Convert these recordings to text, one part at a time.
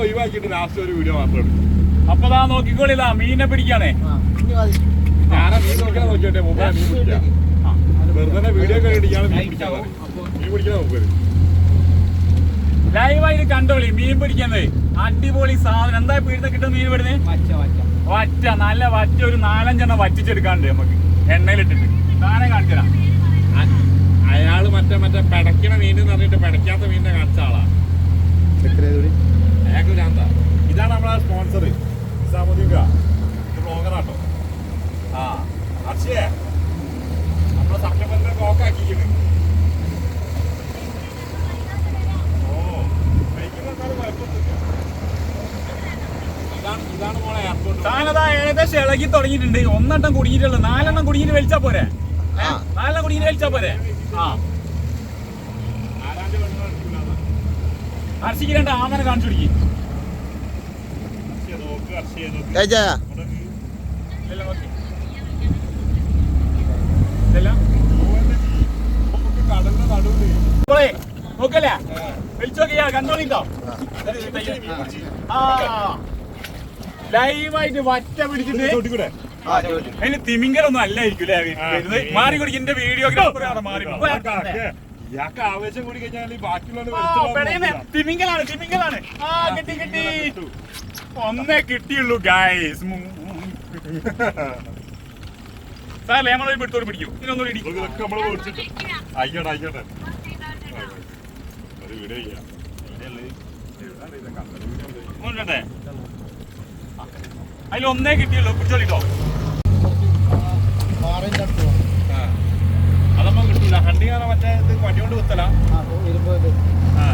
ഒഴിവാക്കിട്ട് last ഒരു video മാത്രം എടുക്കും അപ്പൊ ദാ നോക്കിക്കോളിതാ മീനെ പിടിക്കാണേ. ഞാനാ മീൻ നോക്കിയാ നോക്കിയോട്ടെ മുമ്പേ മീൻ പിടിക്കാം. വെറുതെ വീഡിയോ ഒക്കെ ഇടിക്കാണ് മീൻ പിടിക്കാൻ പറയും. മീൻ പിടിക്കാൻ മുമ്പ് ലൈവായിട്ട് കണ്ടോളി മീൻ പിടിക്കുന്നത്. അടിപൊളി സാധനം. എന്താ പീഴുന്ന കിട്ടുന്ന മീൻ പെടുന്നേ വറ്റ നല്ല വറ്റ. ഒരു നാലഞ്ചെണ്ണം വറ്റിച്ചെടുക്കാണ്ട് നമുക്ക്. എണ്ണയിലിട്ടിട്ട്. താനെ കാണിച്ചതാ അയാൾ മറ്റേ മറ്റേ പിടയ്ക്കണ മീൻ എന്ന് പറഞ്ഞിട്ട് പിടയ്ക്കാത്ത മീനിനെ കാണിച്ച ആളാണ് ഇതാണ് നമ്മളെ സ്പോൺസർ ഇസാമുദ്ദീൻ ബ്ലോഗറാട്ടോ ആ അക്ഷയ നമ്മളെ സപ്ലിമെന്റിനെ ബ്ലോക്ക് ആക്കിക്കുന്നു ഓ കുഴപ്പമൊന്നുമില്ല. ഇതാണ് മോളെ എയർപോർട്ട് ഏകദേശം ഇളകി തുടങ്ങിയിട്ടുണ്ട്. ഒന്നെണ്ണം കുടുങ്ങിയിട്ടുള്ളു. നാലെണ്ണം കുടുങ്ങിയിട്ട് വലിച്ചാ പോരെ? നാലെണ്ണം കുടുങ്ങിയിട്ട് വലിച്ചാ പോരെ? ആ. അർച്ചിക്ക് രണ്ട് ആമനെ കാണിച്ചു പിടിക്കും നോക്കല്ലേ? കണ്ടോളിട്ടോ ആ. ലൈവായിട്ട് വറ്റ പിടിച്ചിട്ട് അതിന് തിമിങ്കലൊന്നും അല്ലായിരിക്കും അല്ലേ? മാറി കൊടുക്കും എന്റെ വീഡിയോഗ്രാഫറാണ് മാറി ഇയാൾക്ക് ആവേശം കൂടി കഴിഞ്ഞാൽ പെടയുന്നെ. തിമിംഗലാണ് തിമിംഗലാണ്. ആ കിട്ടി കിട്ടി. ഒന്നേ കിട്ടിയുള്ളൂ ഗായ്സ് സാറേ നമ്മളൊരു പിടുത്തോട് പിടിക്കൂ. ഇതിനൊന്നും ഇടി. ഇതൊക്കെ നമ്മൾ മേടിച്ചിട്ട് ആയിക്കോട്ടെ ആയിക്കോട്ടെ ഒരു വീഡിയോ ചെയ്യാം. ഒന്നേ കിട്ടിയുള്ളൂ. പിടിച്ചോളിട്ടോ. അതമ്മ കിട്ടൂല. ഹണ്ടി കാണാൻ മറ്റേ ഇത് വണ്ടി കൊണ്ട് കുത്തല. ആ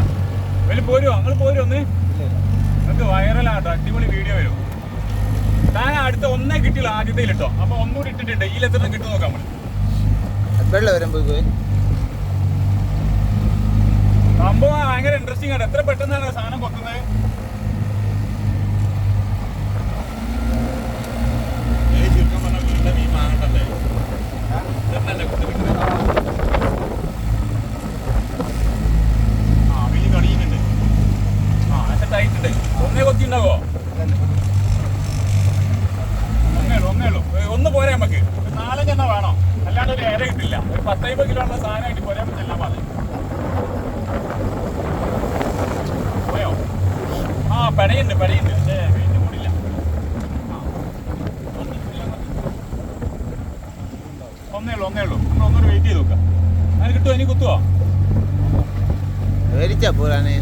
വലിയ പോരുമോ നിങ്ങൾ പോരും ഒന്ന്? നിങ്ങൾക്ക് വൈറലാട്ടോ. അടിപൊളി വീഡിയോ വരും. ഞാൻ അടുത്ത ഒന്നേ കിട്ടിയുള്ളൂ ആദ്യത്തെ കേട്ടോ അപ്പൊ ഒന്നുകൂടി ഇട്ടിട്ടുണ്ട്. ഈ എത്ര കിട്ടും നോക്കാം നമ്മൾ വെള്ളം വരും പോയി പോയി? സംഭവം ഭയങ്കര ഇൻട്രസ്റ്റിംഗ് ആണ്. എത്ര പെട്ടെന്നാണ് സാധനം കൊത്തുന്നത് ചുരുക്കം പറഞ്ഞാൽ വീട്ടിലെ മീൻ വാങ്ങണ്ടല്ലേ ഇതന്നെ കുത്തി കിട്ടുന്നത് ആ മീൻ തുടങ്ങിയിട്ടുണ്ട് ആ സെറ്റ് ആയിട്ടുണ്ട് ഒന്നേ കൊത്തി ഉണ്ടാവോ ഒന്നേ ഉള്ളൂ ഒന്നേ പോരെ നമുക്ക്. നാലഞ്ചെണ്ണം വേണം? അല്ലാണ്ട് ഒരു ഏര കിട്ടില്ല. ഒരു പത്തൈമ്പത് കിലോ ഉള്ള സാധനമായിട്ട് പോരാൻ പറ്റില്ല മതി പോയോ? ആ പെടയുണ്ട് പെടയുണ്ട്. പക്ഷേ കൂടില്ല. ആ. ഒന്നേ ഉള്ളൂ ഒന്നേ ഉള്ളൂ. നമ്മൾ വെയിറ്റ് ചെയ്ത് നോക്കാം. അതിന് കിട്ടുമോ ഇനി കുത്തുവോ? മേടിച്ചാ പോരാനേ.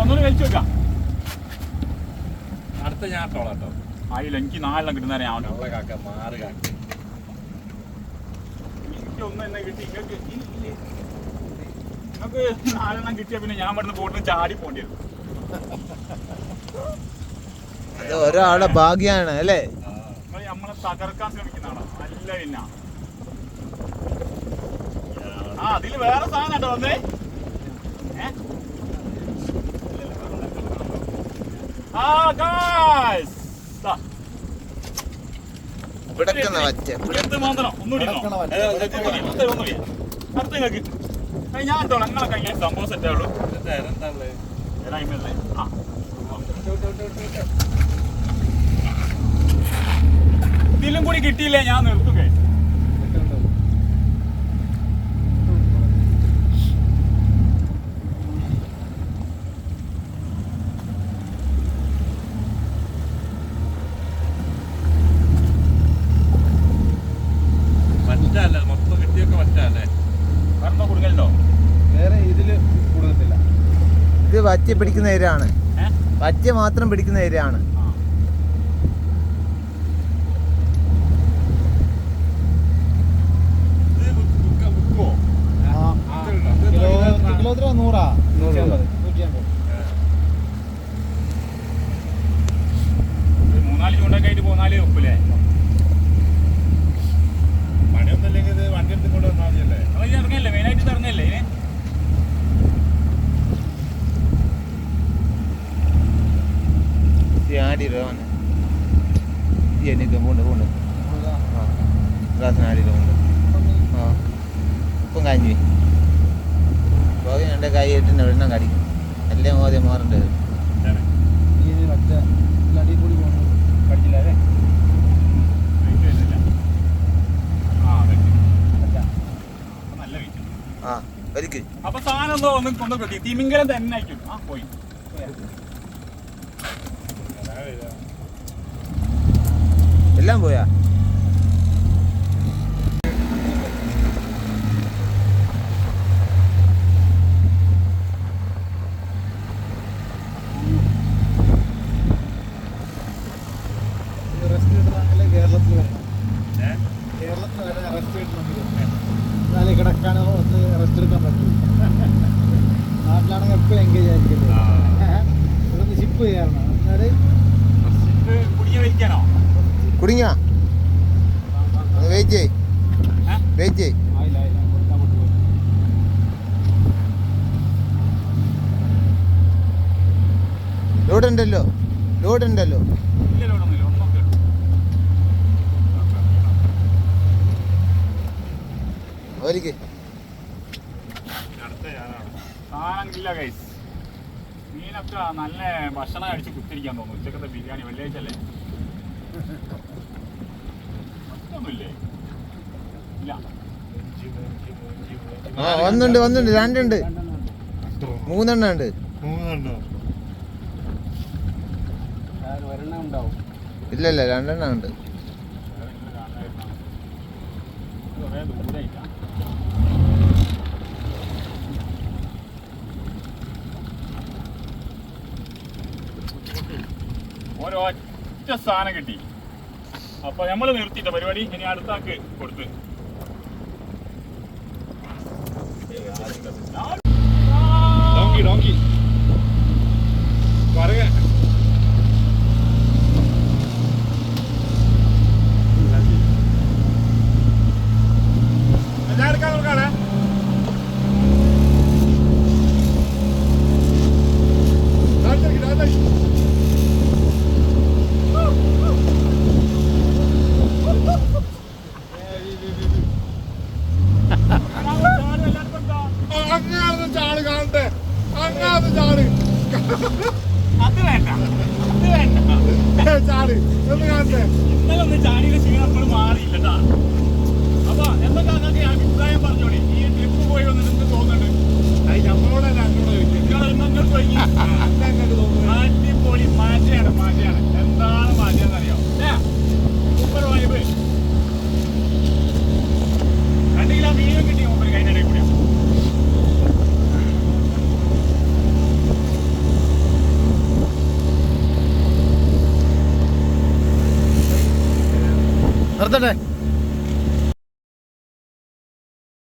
ഒന്നുകൂടി വലിച്ചു വെക്കാം. അടുത്ത ഞാൻ ടോളാട്ടോ ആയില്ല എനിക്ക് നാലെണ്ണം കിട്ടുന്ന ഞാൻ അവളെ കാക്ക മാറ് കാക്ക. എനിക്ക് ഒന്നും എന്നെ കിട്ടി? നിങ്ങൾക്ക് നാലെണ്ണം കിട്ടിയ പിന്നെ ഞാൻ ഇവിടുന്ന് പോയിട്ട് ചാടി പോണ്ടി വരും. അത് ഒരാളുടെ ഭാഗ്യാണ് അല്ലേ? നിങ്ങൾ നമ്മളെ തകർക്കാൻ ശ്രമിക്കുന്നതാണോ. അല്ല പിന്നെ ആ അതിൽ വേറെ സാധനം കേട്ടോ വന്നേ? ഏ? ആ ഗായ്സ് ദാ, പിടക്കുന്ന വച്ച എടുത്ത് മാന്തണം ഒന്നുകൂടി ഇടണോ? ഏ, ഒന്നുകൂടി, ഒന്നുകൂടി, ഒന്നുകൂടി. അടുത്ത ഇങ്ങക്ക്. ഏയ് ഞാൻ നിങ്ങളെ കയ്യിൽ സംഭവം സെറ്റ് ആവുള്ളൂ. എന്താ ഉള്ളത് ഏതായ്മല്ലേ? ആ. ഇതിലും കൂടി കിട്ടിയില്ലേ? ഞാൻ നിർത്തും വറ്റി പിടിക്കുന്ന ഇരയാണ്? വറ്റി മാത്രം പിടിക്കുന്ന ഇരയാണ് ആ. ഇത് ബുക്ക് ബുക്കോ കിലോ കിലോ എത്ര നൂറാ നൂറ്റി അമ്പത് നൂറ്റി അമ്പത് മൂന്നാൽ ചൂണ്ടൊക്കെ ആയിട്ട് പോന്നാൽ ഒപ്പില്ലേ ഇതന്നെ നിൽക്കും പോണ്ട് പോണ്ട് ആ ഗ്ലാസ്സിനടിയിൽ പോണ്ട് ആ ഇപ്പം കാഞ്ഞു പോയി എന്റെ കൈ ഇട്ടിന്റെ വെള്ളം കടിക്കും അല്ലേ മോദി മാറേണ്ടത് ആ വലിക്ക് അപ്പൊ സാധനം ഒന്നും കൊണ്ടുപോയി തിമിങ്കലം തന്നെ ആയിരിക്കും. ആ പോയി. കിട്ടണമെങ്കിൽ എന്നാലേ കിടക്കാനോ ഒന്ന് റെസ്റ്റ് എടുക്കാൻ പറ്റൂ നാട്ടിലാണെങ്കിൽ എപ്പോഴും എൻഗേജ് ആയിരിക്കും ഇവിടുന്ന് ഷിപ്പ് എന്നാൽ ഇത് കുടിക്കാൻ വലിക്കാനോ കുടുങ്ങിയ? വെയിറ്റ് ചെയ് വെയിറ്റ് ചെയ് ലോഡ് ഉണ്ടല്ലോ ലോഡ് ഉണ്ടല്ലോ ഗൈസ് മീനൊക്കെ നല്ല ഭക്ഷണം കഴിച്ച് കുത്തിരിക്കാൻ തോന്നുന്നു. ഉച്ചക്കത്തെ ബിരിയാണി വെള്ളിയാഴ്ച അല്ലേ? ആ ഒന്നുണ്ട് ഒന്നുണ്ട് രണ്ടുണ്ട് മൂന്നെണ്ണം ഉണ്ട്. ഇല്ല ഇല്ല രണ്ടെണ്ണം ഉണ്ട്. വേറെ ഒരൊറ്റ സാധനം കിട്ടി. അപ്പൊ നമ്മൾ നിർത്തിയിട്ട പരിപാടി? ഇനി അടുത്താക്ക് കൊടുത്ത് ഡോങ്കി ഡോങ്കി പറയാ ഞാൻ എടുക്കാൻ നോക്കാണേ താഴ്ത്തേക്ക്, താഴ്ത്തേക്ക്. ആ, അങ്ങാതെ ചാട് കാണട്ടെ അങ്ങാതെ ചാട് അത് വേണ്ട. അത് വേണ്ട. ഏ, ചാട്. കാണട്ടെ ഇന്നലെ ഒന്ന് ചാടിയുടെ ക്ഷീണം അപ്പോഴും മാറിയില്ലട്ടാ അപ്പൊ എന്തൊക്കെ അഭിപ്രായം നിർത്തട്ടെ